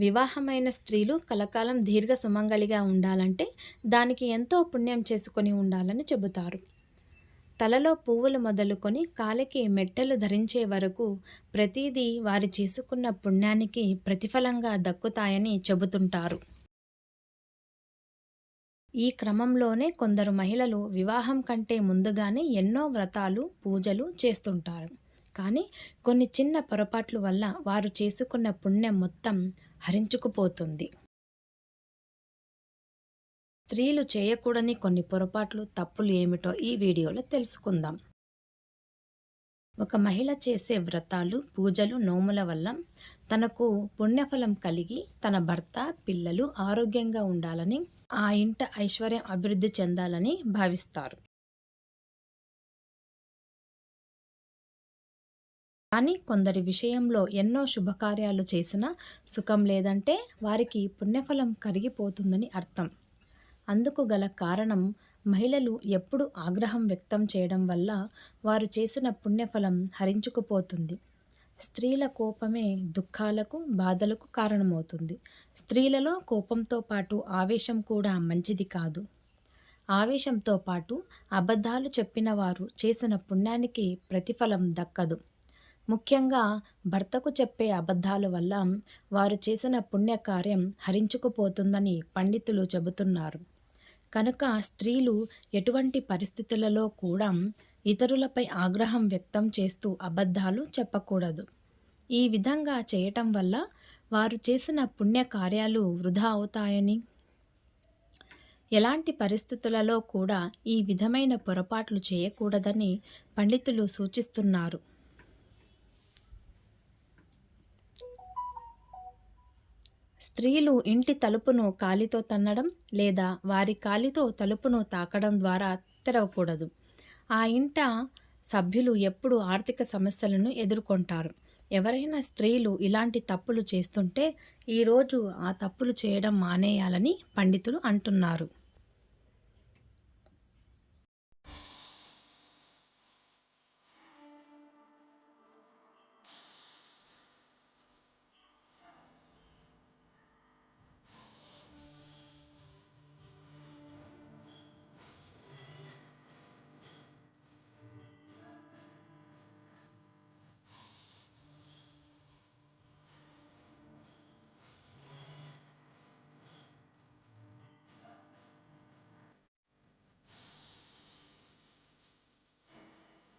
వివాహమైన స్త్రీలు కలకాలం దీర్ఘ సుమంగళిగా ఉండాలంటే దానికి ఎంతో పుణ్యం చేసుకొని ఉండాలని చెబుతారు. తలలో పువ్వులు మొదలుకొని కాలికి మెట్టెలు ధరించే వరకు ప్రతిదీ వారి చేసుకున్న పుణ్యానికి ప్రతిఫలంగా దక్కుతాయని చెబుతుంటారు. ఈ క్రమంలోనే కొందరు మహిళలు వివాహం కంటే ముందుగానే ఎన్నో వ్రతాలు పూజలు చేస్తుంటారు. కానీ కొన్ని చిన్న పొరపాట్ల వల్ల వారు చేసుకున్న పుణ్యం మొత్తం హరించుకుపోతుంది. స్త్రీలు చేయకూడని కొన్ని పొరపాట్లు తప్పులు ఏమిటో ఈ వీడియోలో తెలుసుకుందాం. ఒక మహిళ చేసే వ్రతాలు పూజలు నోముల వల్ల తనకు పుణ్యఫలం కలిగి తన భర్త పిల్లలు ఆరోగ్యంగా ఉండాలని ఆ ఇంట ఐశ్వర్యం అభివృద్ధి చెందాలని భావిస్తారు. కానీ కొందరి విషయంలో ఎన్నో శుభకార్యాలు చేసినా సుఖం లేదంటే వారికి పుణ్యఫలం కరిగిపోతుందని అర్థం. అందుకు గల కారణం మహిళలు ఎప్పుడు ఆగ్రహం వ్యక్తం చేయడం వల్ల వారు చేసిన పుణ్యఫలం హరించుకుపోతుంది. స్త్రీల కోపమే దుఃఖాలకు బాధలకు కారణమవుతుంది. స్త్రీలలో కోపంతో పాటు ఆవేశం కూడా మంచిది కాదు. ఆవేశంతో పాటు అబద్ధాలు చెప్పిన వారు చేసిన పుణ్యానికి ప్రతిఫలం దక్కదు. ముఖ్యంగా భర్తకు చెప్పే అబద్ధాల వల్ల వారు చేసిన పుణ్యకార్యం హరించుకుపోతుందని పండితులు చెబుతున్నారు. కనుక స్త్రీలు ఎటువంటి పరిస్థితులలో కూడా ఇతరులపై ఆగ్రహం వ్యక్తం చేస్తూ అబద్ధాలు చెప్పకూడదు. ఈ విధంగా చేయటం వల్ల వారు చేసిన పుణ్యకార్యాలు వృధా అవుతాయని? ఎలాంటి పరిస్థితులలో కూడా ఈ విధమైన పొరపాట్లు చేయకూడదని పండితులు సూచిస్తున్నారు. స్త్రీలు ఇంటి తలుపును కాలితో తన్నడం లేదా వారి కాలితో తలుపును తాకడం ద్వారా తెరవకూడదు. ఆ ఇంట సభ్యులు ఎప్పుడు ఆర్థిక సమస్యలను ఎదుర్కొంటారు. ఎవరైనా స్త్రీలు ఇలాంటి తప్పులు చేస్తుంటే ఈరోజు ఆ తప్పులు చేయడం మానేయాలని పండితులు అంటున్నారు.